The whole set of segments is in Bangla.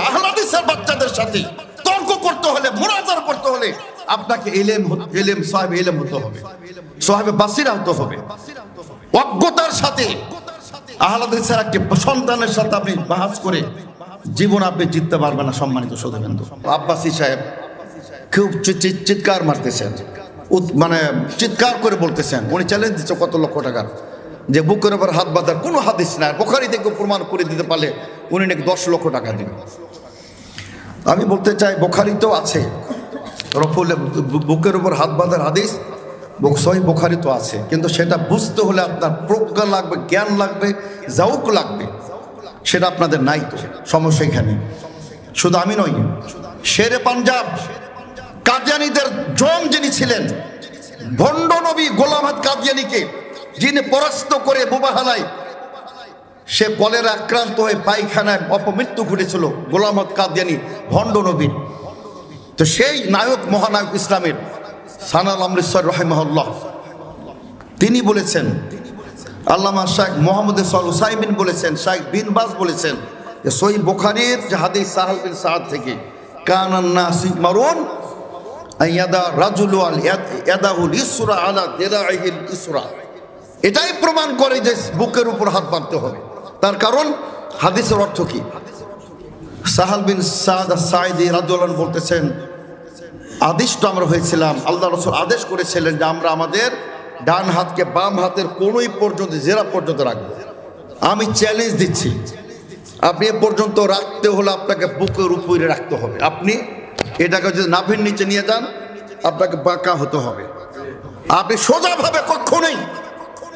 আহলাদিসের বাচ্চাদের সাথে তর্ক করতে হলে মোরাজার করতে হলে আপনাকে এলেম এলেম সাহেব, এলেম হতে হবে। সাহেবে বাসিরা হতে হবে। অজ্ঞতার সাথে আহলাদিসের একটি সন্তানের সাথে আপনি বাহাজ করে জীবন আপনি জিততে পারবেন না, সম্মানিত সদবেন্দু আব্বাসি সাহেব খুব চিৎকার মারতেছেন। মানে চিৎকার করে বলতেছেন, উনি চ্যালেঞ্জ দিচ্ছে কত লক্ষ টাকার। যে বুকের উপর হাত বাঁধার কোনো হাদিস নাই। বোখারি থেকে প্রমাণ করে দিতে পারলে উনি নাকি দশ লক্ষ টাকা দিবেন আমি বলতে চাই বোখারি তো আছে। রফুল বুকের ওপর হাত বাঁধার হাদিস সহি বোখারি তো আছে। কিন্তু সেটা বুঝতে হলে আপনার প্রজ্ঞা লাগবে, জ্ঞান লাগবে জাউক লাগবে। সেটা আপনাদের নাই তো, সমস্যা এখানে। শুধু আমি নই, শেরে পাঞ্জাব কাদিয়ানিদের জম যিনি ছিলেন, ভণ্ড নবী গোলাম কাদিয়ানিকে যিনি পরাস্ত করে বোবাহালায় সে কলের আক্রান্ত হয়ে পায়খানায় অপমৃত্যু ঘটেছিল গোলামত কাদিয়ানি, ভণ্ড নবীর তো সেই নায়ক মহানায়ক ইসলামের সানাল অমৃতসর রহেমহল্লাহ, তিনি বলেছেন, আল্লামা শাহ মোহাম্মদ হুসাইমিন বলেছেন শাহ বিন বাজ বলেছেন যে সই বোখারির হাদিস সাহাল বিন সাহাদ থেকে কানান্না মারুন ইয়াদা রাজুল আল ইয়াদাহুল ইসরা আলা দেরাহিল ইসরা। এটাই প্রমাণ করে যে বুকের উপর হাত বাঁধতে হবে। তার কারণ হাদিসের অর্থ কি? সাহাল বিন সাদ সাইদি রাজুল্লাহ বলতেছেন, আদিষ্ট আমরা হয়েছিলাম, আল্লাহ রসুল আদেশ করেছিলেন যে আমরা আমাদের ডান হাতকে বাম হাতের কোনোই পর্যন্ত, জেরা পর্যন্ত রাখব। আমি চ্যালেঞ্জ দিচ্ছি। আপনি এ পর্যন্ত রাখতে হলে আপনাকে বুকের উপরে রাখতে হবে। আপনি এটাকে যদি নাভির নিচে নিয়ে যান, আপনাকে বাঁকা হতে হবে। আপনি সোজাভাবে কখনোই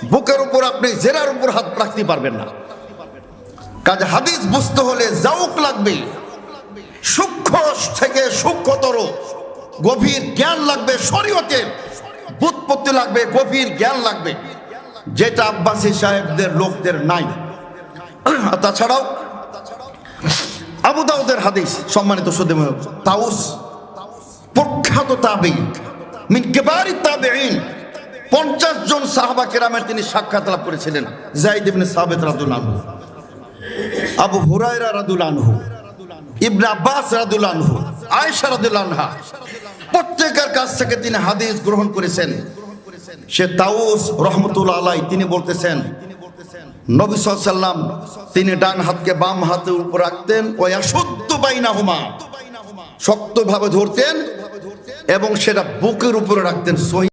বুকের উপর আপনি জেরার উপর হাত রাখতে পারবেন না। কাজে হাদিস বুঝতে হলে জাউক লাগবে। সূক্ষ্ম থেকে সূক্ষ্মতর, গভীর জ্ঞান লাগবে শরীয়তের। বুৎপত্তি লাগবে, গভীর জ্ঞান লাগবে। যেটা আব্বাসী সাহেবদের, লোকদের নাই। তাছাড়াও আবু দাউদের হাদিস, সম্মানিত সুদেম তাউস, প্রখ্যাত তাবি মিন কেবারি তাবেইন পঞ্চাশ জন সাহাবা কেরামের তিনি সাক্ষাৎ লাভ করেছিলেন, জাইদ ইবনে সাবেত রাদুল্লাহ আবু হুরায়রা রাদুল আনহু, ইবনে আব্বাস রাদুল আনহু, আয়েশা রাদুল আনহা, প্রত্যেকের কাছ থেকে তিনি হাদিস গ্রহণ করেছেন। সে তাউস আলাই তিনি বলতেছেন, নবী সাল্লাম তিনি ডান হাতকে বাম হাতের উপর রাখতেন ওই অশুদ্ধ বাইনা হুমা শক্তভাবে ধরতেন এবং সেটা বুকের উপরে রাখতেন, সহি